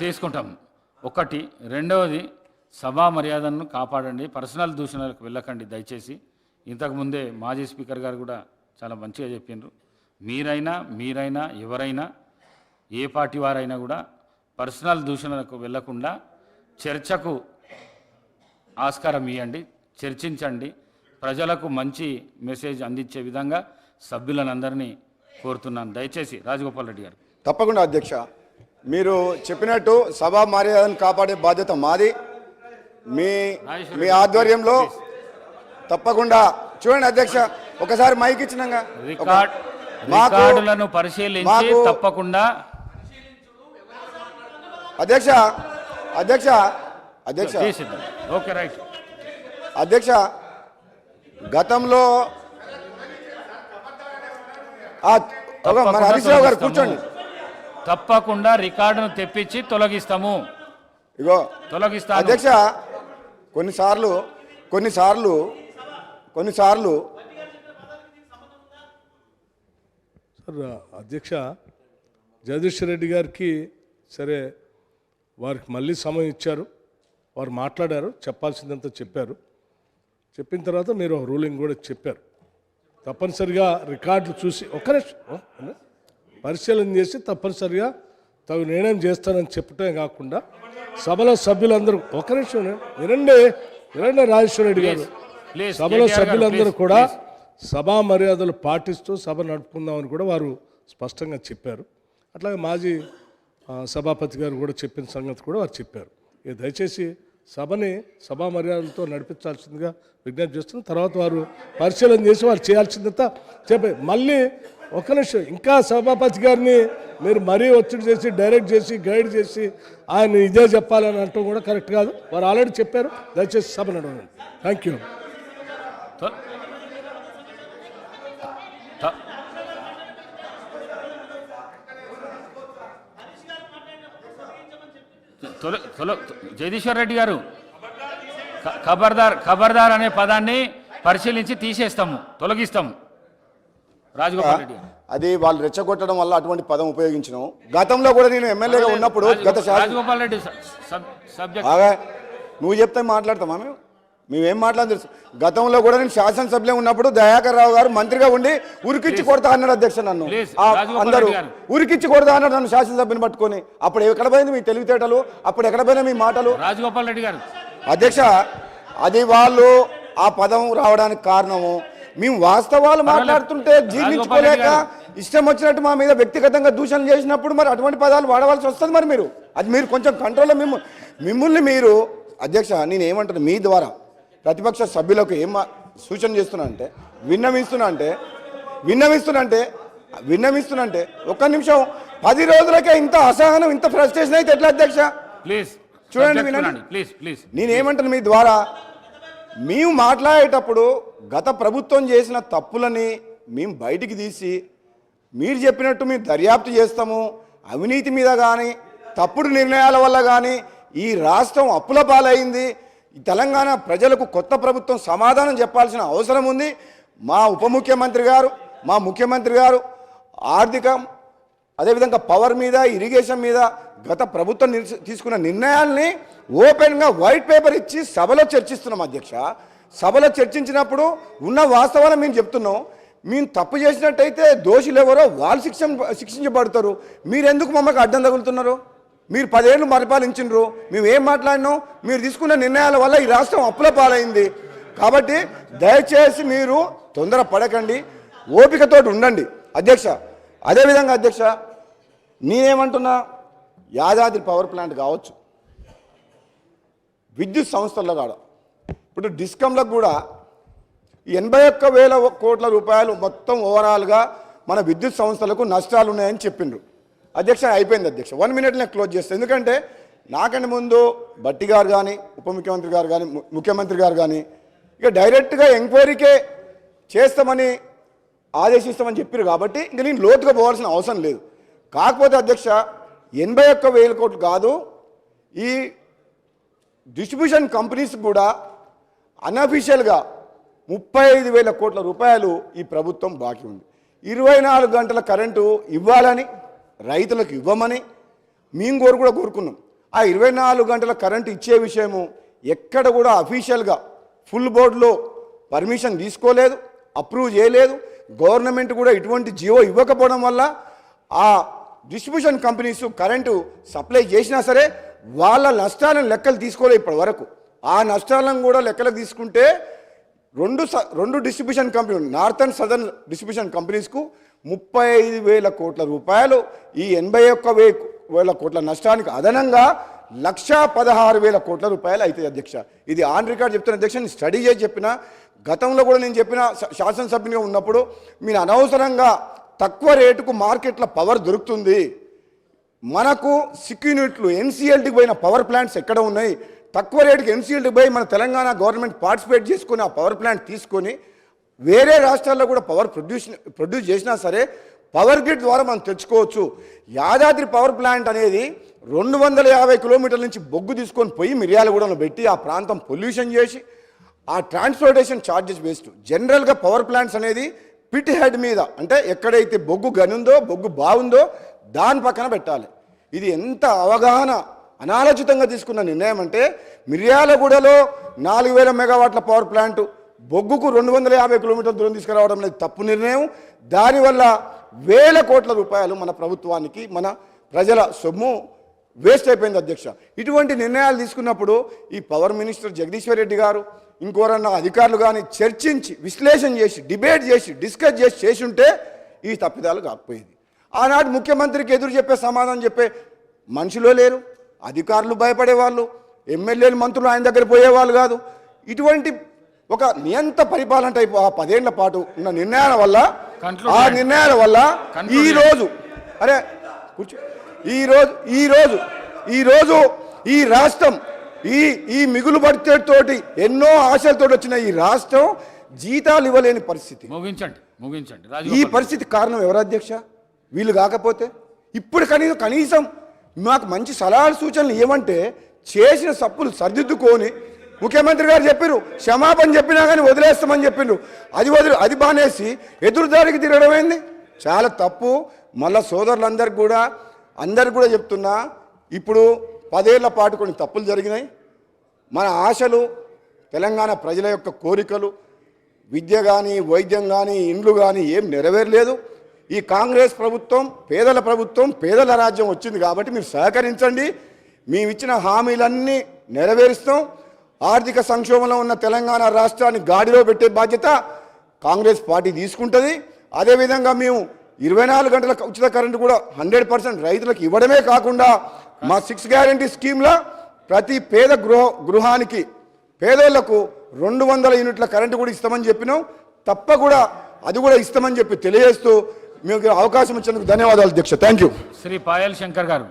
తీసుకుంటాం. ఒకటి. రెండవది సభా మర్యాదను కాపాడండి. పర్సనల్ దూషణలకు వెళ్ళకండి దయచేసి. ఇంతకుముందే మాజీ స్పీకర్ గారు కూడా చాలా మంచిగా చెప్పిండ్రు. మీరైనా మీరైనా ఎవరైనా ఏ పార్టీ వారైనా కూడా పర్సనల్ దూషణలకు వెళ్ళకుండా చర్చకు ఆస్కారం ఇవ్వండి చర్చించండి. ప్రజలకు మంచి మెసేజ్ అందించే విధంగా సభ్యులనందరినీ కోరుతున్నాను. దయచేసి రాజగోపాల్ రెడ్డి గారు. తప్పకుండా అధ్యక్ష. మీరు చెప్పినట్టు సభా మర్యాదను కాపాడే బాధ్యత మాది. మీ మీ ఆధ్వర్యంలో తప్పకుండా చూడండి అధ్యక్ష ఒకసారి మైక్ రికార్డులను పరిశీలించి తప్పకుండా అధ్యక్ష అధ్యక్ష అధ్యక్ష. చేసిద్దాం ఓకే రైట్. అధ్యక్ష గతంలో మన హరీష్ రావు గారు. కూర్చోండి. తప్పకుండా రికార్డును తెప్పించి తొలగిస్తాము. ఇగో తొలగిస్తాను. అధ్యక్ష కొన్నిసార్లు కొన్నిసార్లు కొన్నిసార్లు సార్ అధ్యక్ష జగదీష్ రెడ్డి గారికి సరే వారికి మళ్ళీ సమయం ఇచ్చారు. వారు మాట్లాడారు చెప్పాల్సిందంతా చెప్పారు. చెప్పిన తర్వాత మీరు రూలింగ్ కూడా చెప్పారు. తప్పనిసరిగా రికార్డులు చూసి ఒక్క నిమిషం. పరిశీలన చేసి తప్పనిసరిగా తగు నిర్ణయం చేస్తానని చెప్పటమే కాకుండా సభలో సభ్యులందరూ ఒక నిమిషం వినండి. వినండి రాజేశ్వర రెడ్డి గారు. సభలో సభ్యులందరూ కూడా. సభా మర్యాదలు పాటిస్తూ సభ నడుపుకుందామని కూడా వారు స్పష్టంగా చెప్పారు. అట్లాగే మాజీ సభాపతి గారు కూడా చెప్పిన సంగతి కూడా వారు చెప్పారు. దయచేసి సభని సభా మర్యాదలతో నడిపించాల్సిందిగా విజ్ఞప్తి చేస్తున్నాం. తర్వాత వారు పరిశీలన చేసి వారు చేయాల్సిందంతా చెప్పే మళ్ళీ ఒక్క నిమిషం ఇంకా సభాపతి గారిని మీరు మరీ ఒత్తిడి చేసి డైరెక్ట్ చేసి గైడ్ చేసి ఆయన ఇదే చెప్పాలని అంటాం కూడా కరెక్ట్ కాదు. వారు ఆల్రెడీ చెప్పారు. దయచేసి సభ నడవండి. Thank you. తొల- తొల- జగదీశ్వర్ రెడ్డి గారు ఖబర్దార్ ఖబర్దార్ అనే పదాన్ని పరిశీలించి తీసేస్తాము తొలగిస్తాము. రాజగోపాల్ రెడ్డి అది వాళ్ళు రెచ్చగొట్టడం వల్ల అటువంటి పదం ఉపయోగించినాం. గతంలో కూడా నేను ఎమ్మెల్యేగా ఉన్నప్పుడు గత రాజగోపాల్ రెడ్డి సబ్జెక్ట్. నువ్వు చెప్తే మాట్లాడతామా మేము? మేమేం మాట్లాడదు తెలుసు గతంలో కూడా నేను శాసనసభ్యులే ఉన్నప్పుడు దయాకర్ రావు గారు మంత్రిగా ఉండి ఉరికిచ్చి కొడతా అన్నాడు అధ్యక్ష నన్ను. అందరూ. ఉరికిచ్చి కొడతా అన్నాడు నన్ను శాసనసభ్యుని పట్టుకొని. అప్పుడు ఎక్కడ పోయింది మీ తెలివితేటలు? అప్పుడు ఎక్కడ పోయినా మీ మాటలు? రాజగోపాల్ రెడ్డి గారు. అధ్యక్ష అది వాళ్ళు ఆ పదం రావడానికి కారణము. మేము వాస్తవాలు మాట్లాడుతుంటే జీర్ణించుకోలేక ఇష్టం వచ్చినట్టు మా మీద వ్యక్తిగతంగా దూషణలు చేసినప్పుడు మరి అటువంటి పదాలు వాడవలసి వస్తుంది మరి మీరు. అది మీరు కొంచెం కంట్రోల్లో మిమ్మ మిమ్మల్ని మీరు అధ్యక్ష నేను ఏమంటాను మీ ద్వారా ప్రతిపక్ష సభ్యులకు ఏం సూచన చేస్తున్నా అంటే విన్నవిస్తున్నా అంటే విన్నవిస్తున్నా అంటే విన్నవిస్తున్నా అంటే ఒక్క నిమిషం పది రోజులకే ఇంత అసహనం ఇంత ఫ్రస్ట్రేషన్ అయితే ఎట్లా అధ్యక్ష? ప్లీజ్. చూడండి, వినండి. Please please. నేనేమంటాను మీ ద్వారా మేము మాట్లాడేటప్పుడు గత ప్రభుత్వం చేసిన తప్పులని మేము బయటికి తీసి మీరు చెప్పినట్టు మేము దర్యాప్తు చేస్తాము అవినీతి మీద కానీ తప్పుడు నిర్ణయాల వల్ల కానీ ఈ రాష్ట్రం అప్పుల పాలైంది తెలంగాణ ప్రజలకు కొత్త ప్రభుత్వం సమాధానం చెప్పాల్సిన అవసరం ఉంది. మా ఉప ముఖ్యమంత్రి గారు మా ముఖ్యమంత్రి గారు ఆర్థికం అదేవిధంగా పవర్ మీద ఇరిగేషన్ మీద గత ప్రభుత్వం తీసుకున్న నిర్ణయాల్ని ఓపెన్గా వైట్ పేపర్ ఇచ్చి సభలో చర్చిస్తున్నాం అధ్యక్ష. సభలో చర్చించినప్పుడు ఉన్న వాస్తవాన్ని మేము చెప్తున్నాం. మేము తప్పు చేసినట్టయితే దోషులు ఎవరో వాళ్ళు శిక్ష శిక్షించబడతారు. మీరెందుకు మమ్మల్ని అడ్డం తగులుతున్నారు? మీరు పదేళ్ళు పరిపాలించినరు మేము ఏం మాట్లాడినాం? మీరు తీసుకున్న నిర్ణయాల వల్ల ఈ రాష్ట్రం అప్పుల పాలైంది. కాబట్టి దయచేసి మీరు తొందర పడకండి ఓపికతోటి ఉండండి. అధ్యక్ష అదేవిధంగా అధ్యక్ష నేనేమంటున్నా? యాదాద్రి పవర్ ప్లాంట్ కావచ్చు. విద్యుత్ సంస్థల్లో కాడ. ఇప్పుడు డిస్కంలకు కూడా ఎనభై ఒక్క వేల కోట్ల రూపాయలు మొత్తం ఓవరాల్గా మన విద్యుత్ సంస్థలకు నష్టాలు ఉన్నాయని చెప్పిండ్రు. అధ్యక్ష అయిపోయింది అధ్యక్ష. వన్ మినిట్ నేను క్లోజ్ చేస్తాను ఎందుకంటే నాకంటే ముందు బట్టి గారు కానీ ఉప ముఖ్యమంత్రి గారు కానీ ము- ముఖ్యమంత్రి గారు కానీ ఇక డైరెక్ట్గా ఎంక్వైరీకే చేస్తామని ఆదేశిస్తామని చెప్పారు కాబట్టి ఇంక నేను లోతుగా పోవాల్సిన అవసరం లేదు. కాకపోతే అధ్యక్ష ఎనభై ఒక్క వేల కోట్లు కాదు ఈ డిస్ట్రిబ్యూషన్ కంపెనీస్ కూడా అన్అఫీషియల్గా ముప్పై ఐదు వేల కోట్ల రూపాయలు ఈ ప్రభుత్వం బాకీ ఉంది. ఇరవై నాలుగు గంటల కరెంటు ఇవ్వాలని రైతులకు ఇవ్వమని మేము కోరు కూడా కోరుకున్నాం. ఆ ఇరవై నాలుగు గంటల కరెంట్ ఇచ్చే విషయము ఎక్కడ కూడా అఫీషియల్గా ఫుల్ బోర్డులో పర్మిషన్ తీసుకోలేదు అప్రూవ్ చేయలేదు. గవర్నమెంట్ కూడా ఇటువంటి జియో ఇవ్వకపోవడం వల్ల ఆ డిస్ట్రిబ్యూషన్ కంపెనీస్ కరెంటు సప్లై చేసినా సరే వాళ్ళ నష్టాలను లెక్కలు తీసుకోలేదు ఇప్పటి వరకు. ఆ నష్టాలను కూడా లెక్కలకు తీసుకుంటే రెండు స- రెండు distribution company north and southern distribution కంపెనీస్కు ముప్పై ఐదు వేల కోట్ల రూపాయలు ఈ ఎనభై ఒక్క వే వేల కోట్ల నష్టానికి అదనంగా లక్ష పదహారు వేల కోట్ల రూపాయలు అయితే అధ్యక్ష. ఇది ఆన్ రికార్డ్ చెప్తున్న అధ్యక్ష నేను స్టడీ చేసి చెప్పిన గతంలో కూడా నేను చెప్పిన శా- శాసనసభ్యునిగా ఉన్నప్పుడు మీరు అనవసరంగా తక్కువ రేటుకు మార్కెట్లో పవర్ దొరుకుతుంది. మనకు సిక్ యూనిట్లు ఎన్సీఎల్టీకి పోయిన పవర్ ప్లాంట్స్ ఎక్కడ ఉన్నాయి? తక్కువ రేటుకి ఎన్సీఎల్టీ పోయి మన తెలంగాణ గవర్నమెంట్ పార్టిసిపేట్ చేసుకొని ఆ పవర్ ప్లాంట్ తీసుకొని వేరే రాష్ట్రాల్లో కూడా పవర్ ప్రొడ్యూస్ ప్రొడ్యూస్ చేసినా సరే పవర్ గ్రిడ్ ద్వారా మనం తెచ్చుకోవచ్చు. యాదాద్రి పవర్ ప్లాంట్ అనేది రెండు వందల యాభై కిలోమీటర్ల నుంచి బొగ్గు తీసుకొని పోయి మిర్యాలగూడలో పెట్టి ఆ ప్రాంతం పొల్యూషన్ చేసి ఆ ట్రాన్స్పోర్టేషన్ ఛార్జెస్ వేస్ట్. జనరల్గా పవర్ ప్లాంట్స్ అనేది పిట్ హెడ్ మీద అంటే ఎక్కడైతే బొగ్గు గనుందో బొగ్గు బాగుందో దాని పక్కన పెట్టాలి. ఇది ఎంత అవగాహన అనాలోచితంగా తీసుకున్న నిర్ణయం అంటే మిర్యాలగూడలో నాలుగు వేల మెగావాట్ల పవర్ ప్లాంట్ బొగ్గుకు రెండు వందల యాభై కిలోమీటర్ల దూరం తీసుకురావడం అనేది తప్పు నిర్ణయం. దానివల్ల వేల కోట్ల రూపాయలు మన ప్రభుత్వానికి మన ప్రజల సొమ్ము వేస్ట్ అయిపోయింది అధ్యక్ష. ఇటువంటి నిర్ణయాలు తీసుకున్నప్పుడు ఈ పవర్ మినిస్టర్ జగదీశ్వర్ రెడ్డి గారు ఇంకోరన్నా అధికారులు కానీ చర్చించి విశ్లేషణ చేసి డిబేట్ చేసి డిస్కస్ చేసి చేసి ఉంటే ఈ తప్పిదాలు కాకపోయేది. ఆనాడు ముఖ్యమంత్రికి ఎదురు చెప్పే సమాధానం చెప్పే మనుషులో లేరు. అధికారులు భయపడేవాళ్ళు ఎమ్మెల్యేలు మంత్రులు ఆయన దగ్గర పోయేవాళ్ళు కాదు. ఇటువంటి ఒక నియంత పరిపాలన టైపు ఆ పదేళ్ళ పాటు ఉన్న నిర్ణయాల వల్ల ఆ. నిర్ణయాల వల్ల Conclude ఈ రోజు అరే కూర్చో. ఈ రోజు ఈ రోజు ఈ రాష్ట్రం ఈ ఈ మిగులు బడ్జెట్ ఎన్నో ఆశలతో వచ్చిన ఈ రాష్ట్రం జీతాలు ఇవ్వలేని పరిస్థితి. ముగించండి ముగించండి. ఈ పరిస్థితి కారణం ఎవరు అధ్యక్ష? వీళ్ళు కాకపోతే? ఇప్పుడు కనీసం కనీసం మాకు మంచి సలహాలు సూచనలు ఏమంటే చేసిన సప్పులు సర్దిద్దుకొని ముఖ్యమంత్రి గారు చెప్పారు క్షమాపణ చెప్పినా కానీ వదిలేస్తామని చెప్పిండ్రు అది వదిలి అది బానేసి ఎదురుదారికి తిరగడం ఏంది? చాలా తప్పు. మళ్ళా సోదరులందరికీ కూడా అందరికి కూడా చెప్తున్నా ఇప్పుడు పదేళ్ళ పాటు కొన్ని తప్పులు జరిగినాయి. మన ఆశలు తెలంగాణ ప్రజల యొక్క కోరికలు విద్య కానీ వైద్యం కానీ ఇండ్లు కానీ ఏం నెరవేరలేదు. ఈ కాంగ్రెస్ ప్రభుత్వం పేదల ప్రభుత్వం పేదల రాజ్యం వచ్చింది కాబట్టి మీరు సహకరించండి. మేమిచ్చిన హామీలన్నీ నెరవేరుస్తాం. ఆర్థిక సంక్షోభంలో ఉన్న తెలంగాణ రాష్ట్రాన్ని గాడిలో పెట్టే బాధ్యత కాంగ్రెస్ పార్టీ తీసుకుంటుంది. అదేవిధంగా మేము ఇరవై నాలుగు గంటల ఉచిత కరెంటు కూడా హండ్రెడ్ పర్సెంట్ రైతులకు ఇవ్వడమే కాకుండా మా సిక్స్ గ్యారంటీ స్కీమ్లో ప్రతి పేద గృహ గృహానికి పేదోళ్ళకు రెండు వందల యూనిట్ల కరెంటు కూడా ఇస్తామని చెప్పినాం. తప్ప కూడా అది కూడా ఇస్తామని చెప్పి తెలియజేస్తూ మీకు అవకాశం ఇచ్చినందుకు ధన్యవాదాలు అధ్యక్ష థ్యాంక్ యూ శ్రీ పాయల్ శంకర్ గారు.